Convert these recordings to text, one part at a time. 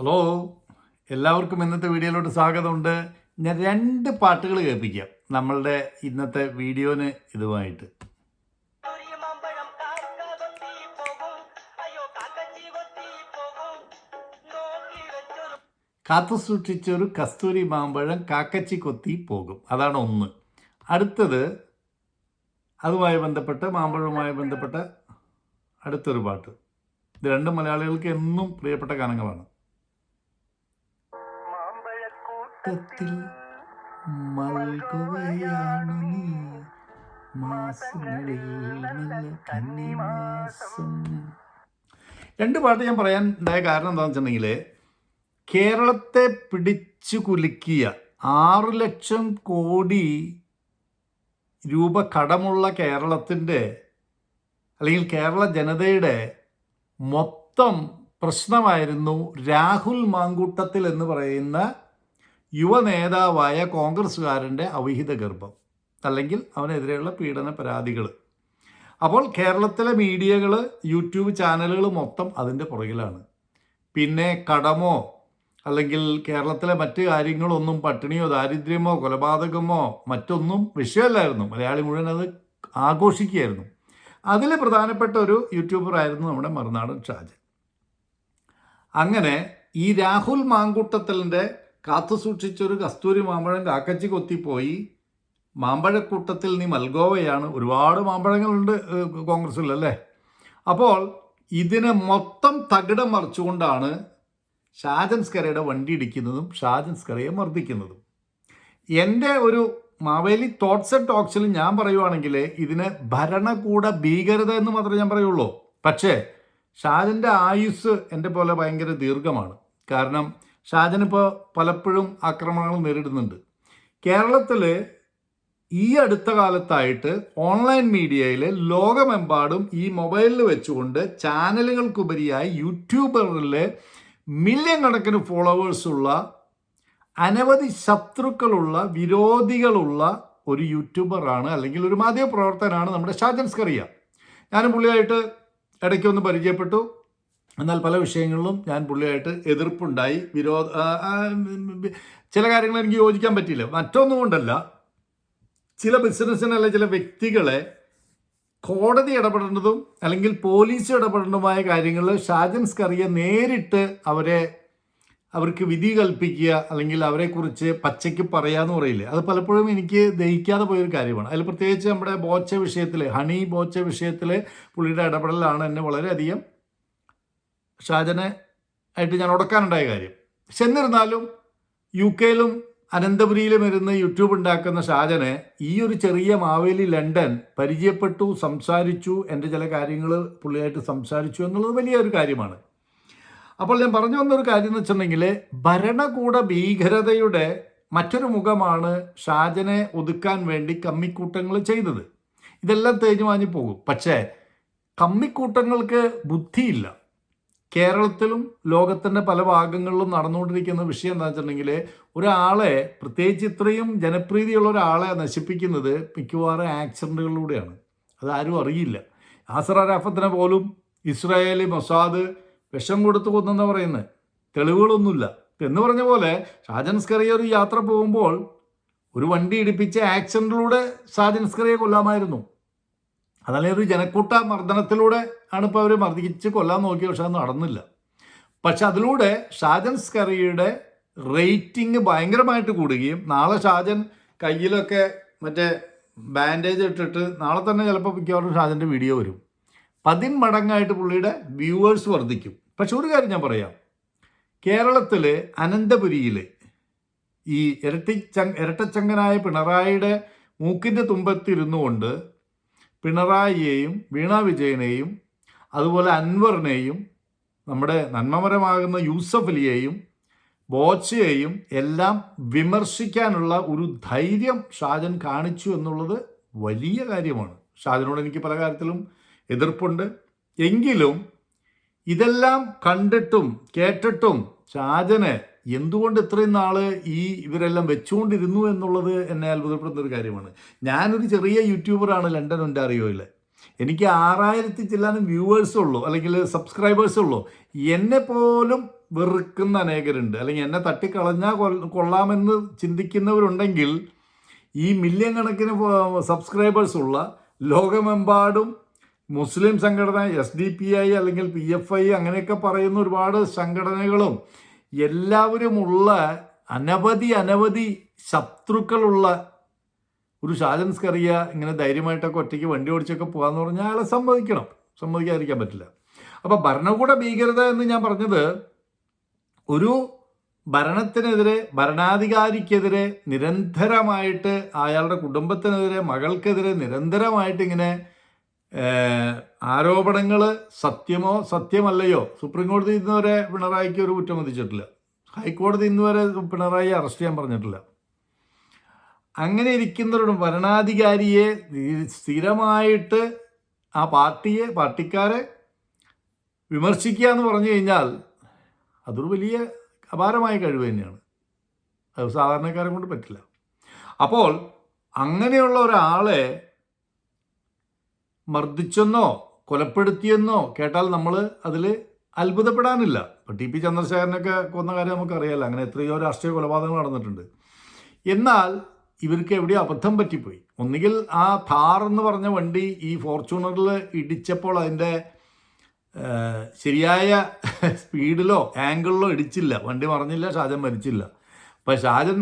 Hello എല്ലാവർക്കും ഇന്നത്തെ വീഡിയോയിലോട്ട് സ്വാഗതമുണ്ട്. ഞാൻ രണ്ട് പാട്ടുകൾ കേൾപ്പിക്കാം നമ്മളുടെ ഇന്നത്തെ വീഡിയോന് ഇതുമായിട്ട്. കാത്തു സൂക്ഷിച്ചൊരു കസ്തൂരി മാമ്പഴം കാക്കച്ചി കൊത്തി പോകും. അതാണ് ഒന്ന്. അടുത്തത് അതുമായി ബന്ധപ്പെട്ട് മാമ്പഴവുമായി ബന്ധപ്പെട്ട അടുത്തൊരു പാട്ട്. ഇത് രണ്ട് മലയാളികൾക്ക് എന്നും പ്രിയപ്പെട്ട ഗാനങ്ങളാണ്. മൽകുകയാണ് മൽകുകയാണു നീ. മാസങ്ങളിൽ നല്ല കന്നിമാസം. രണ്ട് പാട്ട് ഞാൻ പറയാൻ ഉണ്ടായ കാരണം എന്താണെന്ന് വെച്ചിട്ടുണ്ടെങ്കിൽ കേരളത്തെ പിടിച്ചു കുലുക്കിയ ആറ് ലക്ഷം കോടി രൂപ കടമുള്ള കേരളത്തിന്റെ അല്ലെങ്കിൽ കേരള ജനതയുടെ മൊത്തം പ്രശ്നമായിരുന്നു രാഹുൽ മാങ്കൂട്ടത്തിൽ എന്ന് പറയുന്ന യുവ നേതാവായ കോൺഗ്രസ്സുകാരന്റെ അവിഹിത ഗർഭം അല്ലെങ്കിൽ അവനെതിരെയുള്ള പീഡന പരാതികൾ. അപ്പോൾ കേരളത്തിലെ മീഡിയകൾ യൂട്യൂബ് ചാനലുകൾ മൊത്തം അതിന്റെ പുറകിലാണ്. പിന്നെ കടമോ അല്ലെങ്കിൽ കേരളത്തിലെ മറ്റ് കാര്യങ്ങളൊന്നും പട്ടിണിയോ ദാരിദ്ര്യമോ കൊലപാതകമോ മറ്റൊന്നും വിഷയമല്ലായിരുന്നു. മലയാളി മുഴുവൻ അത് ആഘോഷിക്കുകയായിരുന്നു. അതിൽ പ്രധാനപ്പെട്ട ഒരു യൂട്യൂബറായിരുന്നു നമ്മുടെ മറുനാടൻ ഷാജൻ. അങ്ങനെ ഈ രാഹുൽ മാങ്കൂട്ടത്തലിന്റെ കാത്തു സൂക്ഷിച്ചൊരു കസ്തൂരി മാമ്പഴം കാക്കച്ചി കൊത്തിപ്പോയി. മാമ്പഴക്കൂട്ടത്തിൽ നീ മൽഗോവയാണ്. ഒരുപാട് മാമ്പഴങ്ങളുണ്ട് അല്ലേ? അപ്പോൾ ഇതിനെ മൊത്തം തകിടം മറിച്ചുകൊണ്ടാണ് ഷാജൻസ്കരയുടെ വണ്ടി ഇടിക്കുന്നതും ഷാജൻസ്കരയെ മർദ്ദിക്കുന്നതും. എന്റെ ഒരു മാവേലി തോട്ട്സ് ആൻഡ് ടോക്സിൽ ഞാൻ പറയുവാണെങ്കിൽ ഇതിന് ഭരണകൂട ഭീകരത എന്ന് മാത്രമേ ഞാൻ പറയുള്ളൂ. പക്ഷേ ഷാജന്റെ ആയുസ് എന്റെ പോലെ ഭയങ്കര ദീർഘമാണ്. കാരണം ഷാജൻ ഇപ്പോൾ പലപ്പോഴും ആക്രമണങ്ങൾ നേരിടുന്നുണ്ട്. കേരളത്തിൽ ഈ അടുത്ത കാലത്തായിട്ട് ഓൺലൈൻ മീഡിയയിൽ ലോകമെമ്പാടും ഈ മൊബൈലിൽ വെച്ചുകൊണ്ട് ചാനലുകൾക്കുപരിയായി യൂട്യൂബറിലെ മില്യൺ കണക്കിന് ഫോളോവേഴ്സുള്ള അനവധി ശത്രുക്കളുള്ള വിരോധികളുള്ള ഒരു യൂട്യൂബറാണ് അല്ലെങ്കിൽ ഒരു മാധ്യമ പ്രവർത്തനാണ് നമ്മുടെ ഷാജൻ സ്കറിയ. ഞാനും പുള്ളിയായിട്ട് ഇടയ്ക്കൊന്ന് പരിചയപ്പെട്ടു. എന്നാൽ പല വിഷയങ്ങളിലും ഞാൻ പുള്ളിയായിട്ട് എതിർപ്പുണ്ടായി വിരോധ ചില കാര്യങ്ങൾ എനിക്ക് യോജിക്കാൻ പറ്റിയില്ല. മറ്റൊന്നും കൊണ്ടല്ല ചില ബിസിനസ്സിന് അല്ലെങ്കിൽ ചില വ്യക്തികളെ കോടതി ഇടപെടേണ്ടതും അല്ലെങ്കിൽ പോലീസ് ഇടപെടേണ്ടതുമായ കാര്യങ്ങളിൽ ഷാജൻ സ്കറിയെ നേരിട്ട് അവരെ അവർക്ക് വിധി കൽപ്പിക്കുക അല്ലെങ്കിൽ അവരെക്കുറിച്ച് പച്ചയ്ക്ക് പറയാന്ന് പറയില്ലേ? അത് പലപ്പോഴും എനിക്ക് ദഹിക്കാതെ പോയൊരു കാര്യമാണ്. അതിൽ പ്രത്യേകിച്ച് നമ്മുടെ ബോച്ച വിഷയത്തിൽ ഹണി ബോച്ച വിഷയത്തിൽ പുള്ളിയുടെ ഇടപെടലാണ് എന്നെ വളരെയധികം ഷാജനെ ആയിട്ട് ഞാൻ ഉടക്കാനുണ്ടായ കാര്യം. പക്ഷെ എന്നിരുന്നാലും യു കെയിലും അനന്തപുരിയിലും ഇരുന്ന് യൂട്യൂബ് ഉണ്ടാക്കുന്ന ഷാജനെ ഈ ഒരു ചെറിയ മാവേലി ലണ്ടൻ പരിചയപ്പെട്ടു സംസാരിച്ചു എന്റെ ചില കാര്യങ്ങൾ പുള്ളിയായിട്ട് സംസാരിച്ചു എന്നുള്ളത് വലിയൊരു കാര്യമാണ്. അപ്പോൾ ഞാൻ പറഞ്ഞു വന്നൊരു കാര്യം എന്ന് വെച്ചിട്ടുണ്ടെങ്കിൽ ഭരണകൂട ഭീകരതയുടെ മറ്റൊരു മുഖമാണ് ഷാജനെ ഒതുക്കാൻ വേണ്ടി കമ്മിക്കൂട്ടങ്ങൾ ചെയ്തത്. ഇതെല്ലാം തേഞ്ഞു മാഞ്ഞു പോകും. പക്ഷേ കമ്മിക്കൂട്ടങ്ങൾക്ക് ബുദ്ധിയില്ല. കേരളത്തിലും ലോകത്തിന്റെ പല ഭാഗങ്ങളിലും നടന്നുകൊണ്ടിരിക്കുന്ന വിഷയം എന്താ വെച്ചിട്ടുണ്ടെങ്കിൽ ഒരാളെ പ്രത്യേകിച്ച് ഇത്രയും ജനപ്രീതിയുള്ള ഒരാളെ നശിപ്പിക്കുന്നത് മിക്കവാറും ആക്സിഡന്റുകളിലൂടെയാണ് അതാരും അറിയില്ല. ആസറ അറാഫത്തിനെ പോലും ഇസ്രായേലി മൊസാദ് വിഷം കൊടുത്ത് കൊന്നെന്ന് പറയുന്നത്. തെളിവുകളൊന്നുമില്ല. എന്ന് പറഞ്ഞ പോലെ ഷാജൻ സ്കറിയ ഒരു യാത്ര പോകുമ്പോൾ ഒരു വണ്ടി ഇടിപ്പിച്ച ആക്സിഡന്റിലൂടെ ഷാജൻ സ്കറിയെ കൊല്ലാമായിരുന്നു. അതല്ലെങ്കിൽ ഒരു ജനക്കൂട്ട മർദ്ദനത്തിലൂടെ ആണ് ഇപ്പോൾ അവർ മർദ്ദിച്ച് കൊല്ലാൻ നോക്കിയ പക്ഷെ അത് നടന്നില്ല. പക്ഷെ അതിലൂടെ ഷാജൻ സ്കറിയുടെ റേറ്റിംഗ് ഭയങ്കരമായിട്ട് കൂടുകയും നാളെ ഷാജൻ കയ്യിലൊക്കെ മറ്റേ ബാൻഡേജ് ഇട്ടിട്ട് നാളെ തന്നെ ചിലപ്പോൾ മിക്കവാറും ഷാജന്റെ വീഡിയോ വരും. പതിന്മടങ്ങായിട്ട് പുള്ളിയുടെ വ്യൂവേഴ്സ് വർദ്ധിക്കും. പക്ഷെ ഒരു കാര്യം ഞാൻ പറയാം. കേരളത്തിൽ അനന്തപുരിയിൽ ഈ ഇരട്ടിച്ച ഇരട്ടച്ചങ്കനായ പിണറായിയുടെ മൂക്കിന്റെ തുമ്പത്തിരുന്നു കൊണ്ട് പിണറായിയെയും വീണ വിജയനെയും അതുപോലെ അൻവറിനെയും നമ്മുടെ നന്മമരമാകുന്ന യൂസഫ് അലിയെയും ബോച്ചയെയും എല്ലാം വിമർശിക്കാനുള്ള ഒരു ധൈര്യം ഷാജൻ കാണിച്ചു എന്നുള്ളത് വലിയ കാര്യമാണ്. ഷാജനോട് എനിക്ക് പല കാര്യത്തിലും എതിർപ്പുണ്ട്. എങ്കിലും ഇതെല്ലാം കണ്ടിട്ടും കേട്ടിട്ടും ഷാജന് എന്തുകൊണ്ട് ഇത്രയും നാൾ ഈ ഇവരെല്ലാം വെച്ചുകൊണ്ടിരുന്നു എന്നുള്ളത് എന്നെ അത്ഭുതപ്പെടുന്ന ഒരു കാര്യമാണ്. ഞാനൊരു ചെറിയ യൂട്യൂബറാണ് ലണ്ടൻ ഒന്റാറിയോയിൽ എനിക്ക് ആറായിരത്തി ചില്ലാനും വ്യൂവേഴ്സ് ഉള്ളൂ അല്ലെങ്കിൽ സബ്സ്ക്രൈബേഴ്സ് ഉള്ളൂ. എന്നെ പോലും വെറുക്കുന്ന അനേകരുണ്ട്. അല്ലെങ്കിൽ എന്നെ തട്ടിക്കളഞ്ഞാൽ കൊള്ളാമെന്ന് ചിന്തിക്കുന്നവരുണ്ടെങ്കിൽ ഈ മില്യൺ കണക്കിന് സബ്സ്ക്രൈബേഴ്സ് ഉള്ള ലോകമെമ്പാടും മുസ്ലിം സംഘടന എസ് ഡി പി ഐ അല്ലെങ്കിൽ പി എഫ് ഐ അങ്ങനെയൊക്കെ പറയുന്ന ഒരുപാട് സംഘടനകളും എല്ലാവരുമുള്ള അനവധി അനവധി ശത്രുക്കളുള്ള ഒരു ഷാജൻ കറിയ ഇങ്ങനെ ധൈര്യമായിട്ടൊക്കെ ഒറ്റയ്ക്ക് വണ്ടി ഓടിച്ചൊക്കെ പോകാന്ന് പറഞ്ഞാൽ അയാളെ സമ്മതിക്കണം. സമ്മതിക്കാതിരിക്കാൻ പറ്റില്ല. അപ്പോൾ ഭരണകൂട ഭീകരത എന്ന് ഞാൻ പറഞ്ഞത് ഒരു ഭരണത്തിനെതിരെ ഭരണാധികാരിക്കെതിരെ നിരന്തരമായിട്ട് അയാളുടെ കുടുംബത്തിനെതിരെ മകൾക്കെതിരെ നിരന്തരമായിട്ട് ഇങ്ങനെ ആരോപണങ്ങൾ സത്യമോ സത്യമല്ലയോ? സുപ്രീം കോടതി ഇന്ന് വരെ പിണറായിക്ക് ഒരു കുറ്റം വിധിച്ചിട്ടില്ല. ഹൈക്കോടതി ഇന്ന് വരെ പിണറായി അറസ്റ്റ് ചെയ്യാൻ പറഞ്ഞിട്ടില്ല. അങ്ങനെ ഇരിക്കുന്നവരുടെ ഭരണാധികാരിയെ സ്ഥിരമായിട്ട് ആ പാർട്ടിയെ പാർട്ടിക്കാരെ വിമർശിക്കുക എന്ന് പറഞ്ഞു കഴിഞ്ഞാൽ അതൊരു വലിയ അപാരമായ കഴിവ് തന്നെയാണ്. അത് സാധാരണക്കാരെ കൊണ്ട് പറ്റില്ല. അപ്പോൾ അങ്ങനെയുള്ള ഒരാളെ മർദ്ദിച്ചെന്നോ കൊലപ്പെടുത്തിയെന്നോ കേട്ടാൽ നമ്മൾ അതിൽ അത്ഭുതപ്പെടാനില്ല. ഇപ്പം ടി പി ചന്ദ്രശേഖരനൊക്കെ കൊന്ന കാര്യം നമുക്കറിയാലോ. അങ്ങനെ എത്രയോ രാഷ്ട്രീയ കൊലപാതകങ്ങൾ നടന്നിട്ടുണ്ട്. എന്നാൽ ഇവർക്ക് എവിടെയോ അബദ്ധം പറ്റിപ്പോയി. ഒന്നുകിൽ ആ ഥാർ എന്ന് പറഞ്ഞ വണ്ടി ഈ ഫോർച്യൂണറിൽ ഇടിച്ചപ്പോൾ അതിന്റെ ശരിയായ സ്പീഡിലോ ആംഗിളിലോ ഇടിച്ചില്ല. വണ്ടി മറിഞ്ഞില്ല ഷാജൻ മരിച്ചില്ല. അപ്പം ഷാജൻ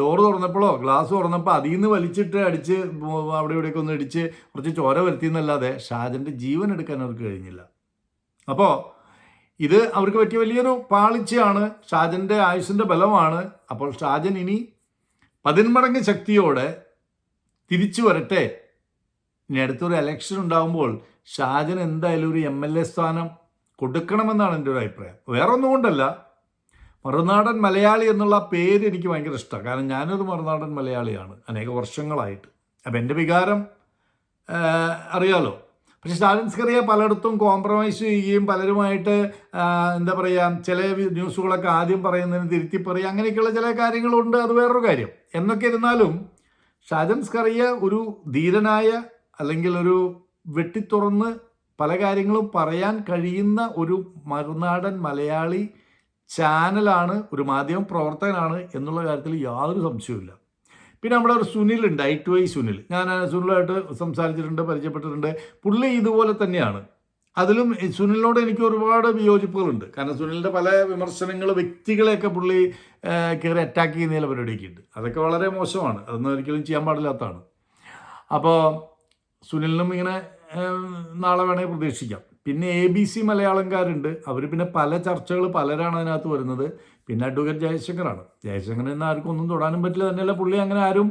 ഡോറ് തുറന്നപ്പോഴോ ഗ്ലാസ് തുറന്നപ്പോൾ അതിൽ നിന്ന് വലിച്ചിട്ട് അടിച്ച് അവിടെ ഇവിടെയൊക്കെ ഒന്ന് ഇടിച്ച് കുറച്ച് ചോര വരുത്തിയെന്നല്ലാതെ ഷാജന്റെ ജീവൻ എടുക്കാൻ അവർക്ക് കഴിഞ്ഞില്ല. അപ്പോൾ ഇത് അവർക്ക് പറ്റിയ വലിയൊരു പാളിച്ചയാണ് ഷാജന്റെ ആയുസിന്റെ ബലമാണ്. അപ്പോൾ ഷാജൻ ഇനി പതിന്മടങ്ങ് ശക്തിയോടെ തിരിച്ചു വരട്ടെ. ഇനി അടുത്തൊരു എലക്ഷൻ ഉണ്ടാകുമ്പോൾ ഷാജൻ എന്തായാലും ഒരു എം എൽ എ സ്ഥാനം കൊടുക്കണമെന്നാണ് എന്റെ ഒരു അഭിപ്രായം. വേറെ ഒന്നും കൊണ്ടല്ല മറുനാടൻ മലയാളി എന്നുള്ള പേര് എനിക്ക് ഭയങ്കര ഇഷ്ടമാണ് കാരണം ഞാനൊരു മറുനാടൻ മലയാളിയാണ്. അനേക വർഷങ്ങളായിട്ട്. അപ്പം എന്റെ വികാരം അറിയാലോ. പക്ഷെ സ്റ്റാലിൻസ്കറിയ പലയിടത്തും കോംപ്രമൈസ് ചെയ്യുകയും പലരുമായിട്ട് എന്താ പറയുക ചില ന്യൂസുകളൊക്കെ ആദ്യം പറയുന്നതിന് തിരുത്തി പറയുക അങ്ങനെയൊക്കെയുള്ള ചില കാര്യങ്ങളുണ്ട്. അത് വേറൊരു കാര്യം. എന്നൊക്കെ ഇരുന്നാലും ഷാജൻ കറിയ ഒരു ധീരനായ അല്ലെങ്കിൽ ഒരു വെട്ടിത്തുറന്ന് പല കാര്യങ്ങളും പറയാൻ കഴിയുന്ന ഒരു മറുനാടൻ മലയാളി ചാനലാണ് ഒരു മാധ്യമ പ്രവർത്തകനാണ് എന്നുള്ള കാര്യത്തിൽ യാതൊരു സംശയവുമില്ല. പിന്നെ നമ്മുടെ ഒരു സുനിലുണ്ട് ഐ ടു ഐ സുനിൽ. ഞാൻ സുനിലായിട്ട് സംസാരിച്ചിട്ടുണ്ട് പരിചയപ്പെട്ടിട്ടുണ്ട്. പുള്ളി ഇതുപോലെ തന്നെയാണ്. അതിലും സുനിലിനോട് എനിക്ക് ഒരുപാട് വിയോജിപ്പുകളുണ്ട്. കാരണം സുനിലിന്റെ പല വിമർശനങ്ങൾ വ്യക്തികളെയൊക്കെ പുള്ളി കയറി അറ്റാക്ക് ചെയ്യുന്ന ചില പരിപാടിയൊക്കെ ഉണ്ട് അതൊക്കെ വളരെ മോശമാണ്. അതൊന്നും ഒരിക്കലും ചെയ്യാൻ പാടില്ലാത്തതാണ്. അപ്പോൾ സുനിലിനും ഇങ്ങനെ നാളെ വേണമെങ്കിൽ പ്രതീക്ഷിക്കാം. പിന്നെ എ ബി സി മലയാളംകാരുണ്ട്. അവർ പിന്നെ പല ചർച്ചകൾ പലരാണ് അതിനകത്ത് വരുന്നത്. പിന്നെ അഡ്വക്കേറ്റ് ജയശങ്കറാണ്. ജയശങ്കറിന് ആർക്കും ഒന്നും തൊടാനും പറ്റില്ല. തന്നെയല്ല പുള്ളി അങ്ങനെ ആരും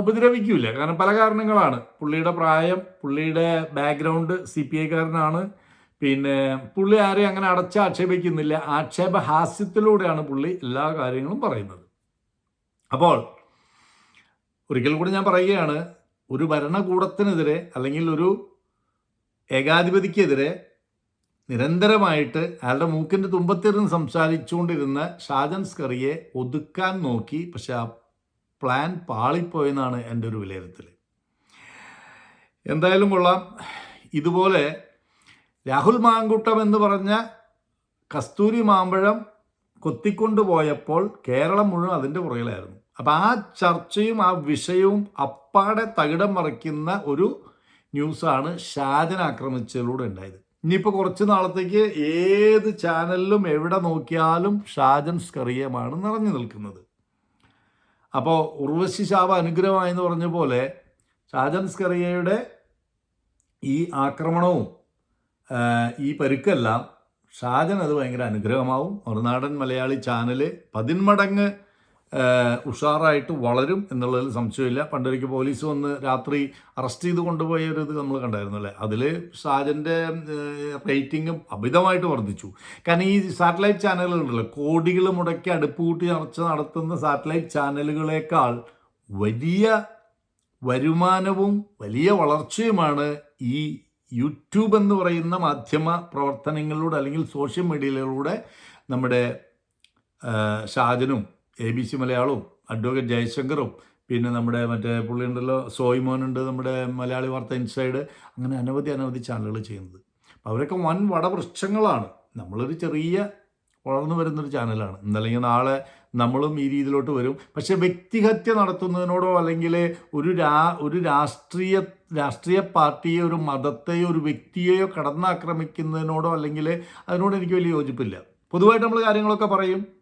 ഉപദ്രവിക്കൂല. കാരണം പല കാരണങ്ങളാണ്. പുള്ളിയുടെ പ്രായം പുള്ളിയുടെ ബാക്ക്ഗ്രൗണ്ട് സി പി ഐക്കാരനാണ് പിന്നെ പുള്ളി ആരെയും അങ്ങനെ അടച്ച് ആക്ഷേപിക്കുന്നില്ല. ആക്ഷേപ ഹാസ്യത്തിലൂടെയാണ് പുള്ളി എല്ലാ കാര്യങ്ങളും പറയുന്നത്. അപ്പോൾ ഒരിക്കൽ കൂടി ഞാൻ പറയുകയാണ് ഒരു ഭരണകൂടത്തിനെതിരെ അല്ലെങ്കിൽ ഒരു ഏകാധിപതിക്കെതിരെ നിരന്തരമായിട്ട് അയാളുടെ മൂക്കിന്റെ തുമ്പത്തിരുന്ന് സംസാരിച്ചുകൊണ്ടിരുന്ന ഷാജൻ സ്കറിയെ ഒതുക്കാൻ നോക്കി. പക്ഷെ ആ പ്ലാൻ പാളിപ്പോയെന്നാണ് എന്റെ ഒരു വിലയിരുത്തൽ എന്തായാലും കൊള്ളാം. ഇതുപോലെ രാഹുൽ മാങ്കുട്ടം എന്ന് പറഞ്ഞ കസ്തൂരി മാമ്പഴം കൊത്തിക്കൊണ്ടുപോയപ്പോൾ കേരളം മുഴുവൻ അതിന്റെ പുറകിലായിരുന്നു. അപ്പം ആ ചർച്ചയും ആ വിഷയവും അപ്പാടെ തകിടം മറിക്കുന്ന ഒരു ന്യൂസാണ് ഷാജൻ ആക്രമിച്ചതിലൂടെ ഉണ്ടായത്. ഇനിയിപ്പോൾ കുറച്ച് നാളത്തേക്ക് ഏത് ചാനലിലും എവിടെ നോക്കിയാലും ഷാജൻ സ്കറിയമാണ് നിറഞ്ഞു നിൽക്കുന്നത്. അപ്പോൾ ഉർവശി ശാപ അനുഗ്രഹമായെന്ന് പറഞ്ഞ പോലെ ഷാജൻ സ്കറിയയുടെ ഈ ആക്രമണവും ഈ പരുക്കെല്ലാം ഷാജൻ അത് ഭയങ്കര അനുഗ്രഹമാവും. മറുനാടൻ മലയാളി ചാനൽ പതിന്മടങ്ങ് ഉഷാറായിട്ട് വളരും എന്നുള്ളതിൽ സംശയമില്ല. പണ്ടൊരിക്കൽ പോലീസ് വന്ന് രാത്രി അറസ്റ്റ് ചെയ്ത് കൊണ്ടുപോയ ഒരു ഇത് നമ്മൾ കണ്ടായിരുന്നു അല്ലേ? അതിൽ ഷാജന്റെ റേറ്റിംഗും അമിതമായിട്ട് വർദ്ധിച്ചു. കാരണം ഈ സാറ്റലൈറ്റ് ചാനലുകളുണ്ടല്ലോ കോടികൾ മുടക്കി അടുപ്പ് കൂട്ടി നിറച്ച് നടത്തുന്ന സാറ്റലൈറ്റ് ചാനലുകളേക്കാൾ വലിയ വരുമാനവും വലിയ വളർച്ചയുമാണ് ഈ യൂട്യൂബ് എന്ന് പറയുന്ന മാധ്യമ പ്രവർത്തനങ്ങളിലൂടെ അല്ലെങ്കിൽ സോഷ്യൽ മീഡിയയിലൂടെ നമ്മുടെ ഷാജനും എ ബി സി മലയാളവും അഡ്വക്കേറ്റ് ജയശങ്കറും പിന്നെ നമ്മുടെ മറ്റേ പുള്ളി ഉണ്ടല്ലോ സോയ്മോനുണ്ട് നമ്മുടെ മലയാളി വാർത്ത ഇൻസൈഡ് അങ്ങനെ അനവധി അനവധി ചാനലുകൾ ചെയ്യുന്നത്. അപ്പോൾ അവരൊക്കെ വൻ വടവൃക്ഷങ്ങളാണ്. നമ്മളൊരു ചെറിയ വളർന്നു വരുന്നൊരു ചാനലാണ്. ഇന്നല്ലെങ്കിൽ നാളെ നമ്മളും ഈ രീതിയിലോട്ട് വരും. പക്ഷേ വ്യക്തിഹത്യ നടത്തുന്നതിനോടോ അല്ലെങ്കിൽ ഒരു രാ ഒരു രാഷ്ട്രീയ രാഷ്ട്രീയ പാർട്ടിയെ ഒരു മതത്തെയോ ഒരു വ്യക്തിയെയോ കടന്നാക്രമിക്കുന്നതിനോടോ അല്ലെങ്കിൽ അതിനോട് എനിക്ക് വലിയ യോജിപ്പില്ല. പൊതുവായിട്ട് നമ്മൾ കാര്യങ്ങളൊക്കെ പറയും.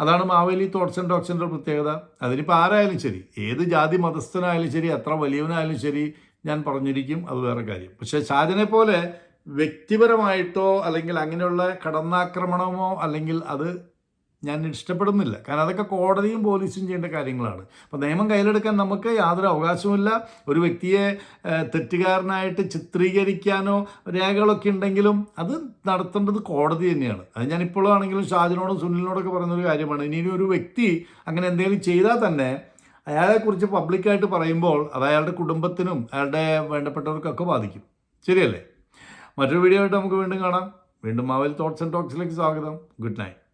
അതാണ് മാവേലി തോട്ട്സ് ആൻഡ് ടോക്സിന്റെ പ്രത്യേകത. അതിനിപ്പോൾ ആരായാലും ശരി ഏത് ജാതി മതസ്ഥനായാലും ശരി എത്ര വലിയവനായാലും ശരി ഞാൻ പറഞ്ഞിരിക്കും അത് വേറെ കാര്യം. പക്ഷേ ഷാജനെ പോലെ വ്യക്തിപരമായിട്ടോ അല്ലെങ്കിൽ അങ്ങനെയുള്ള കടന്നാക്രമണമോ അല്ലെങ്കിൽ അത് ഞാൻ ഇഷ്ടപ്പെടുന്നില്ല. കാരണം അതൊക്കെ കോടതിയും പോലീസും ചെയ്യേണ്ട കാര്യങ്ങളാണ്. അപ്പോൾ നിയമം കയ്യിലെടുക്കാൻ നമുക്ക് യാതൊരു അവകാശവുമില്ല. ഒരു വ്യക്തിയെ തെറ്റുകാരനായിട്ട് ചിത്രീകരിക്കാനോ രേഖകളൊക്കെ ഉണ്ടെങ്കിലും അത് നടത്തേണ്ടത് കോടതി തന്നെയാണ്. അത് ഞാൻ ഇപ്പോഴാണെങ്കിലും ഷാജിനോടും സുനിലിനോടൊക്കെ പറയുന്നൊരു കാര്യമാണ്. ഇനി ഒരു വ്യക്തി അങ്ങനെ എന്തെങ്കിലും ചെയ്താൽ തന്നെ അയാളെക്കുറിച്ച് പബ്ലിക്കായിട്ട് പറയുമ്പോൾ അത് അയാളുടെ കുടുംബത്തിനും അയാളുടെ വേണ്ടപ്പെട്ടവർക്കൊക്കെ ബാധിക്കും. ശരിയല്ലേ? മറ്റൊരു വീഡിയോ ആയിട്ട് നമുക്ക് വീണ്ടും കാണാം. വീണ്ടും മാവൽ തോട്ട്സ് ആൻഡ് ടോക്സിലേക്ക് സ്വാഗതം. Good night.